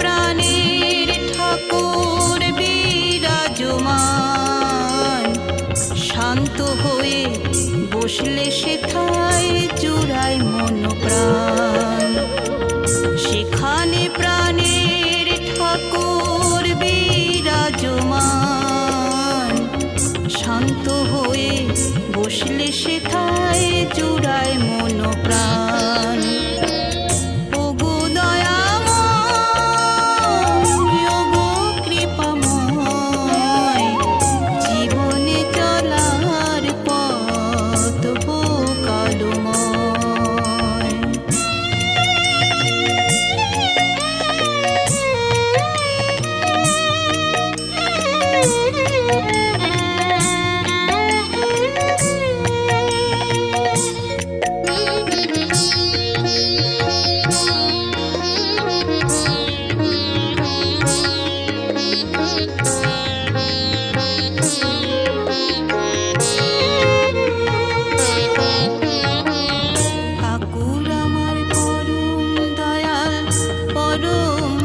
প্রাণের ঠাকুর বিরাজমান। শান্ত হয়ে বসলে সেথায় জোড়ায় মন প্রাণ সেখানে প্রাণের ঠাকুর বিরাজমান। শান্ত হয়ে বসলে জোড়ায় প্রাণ olurum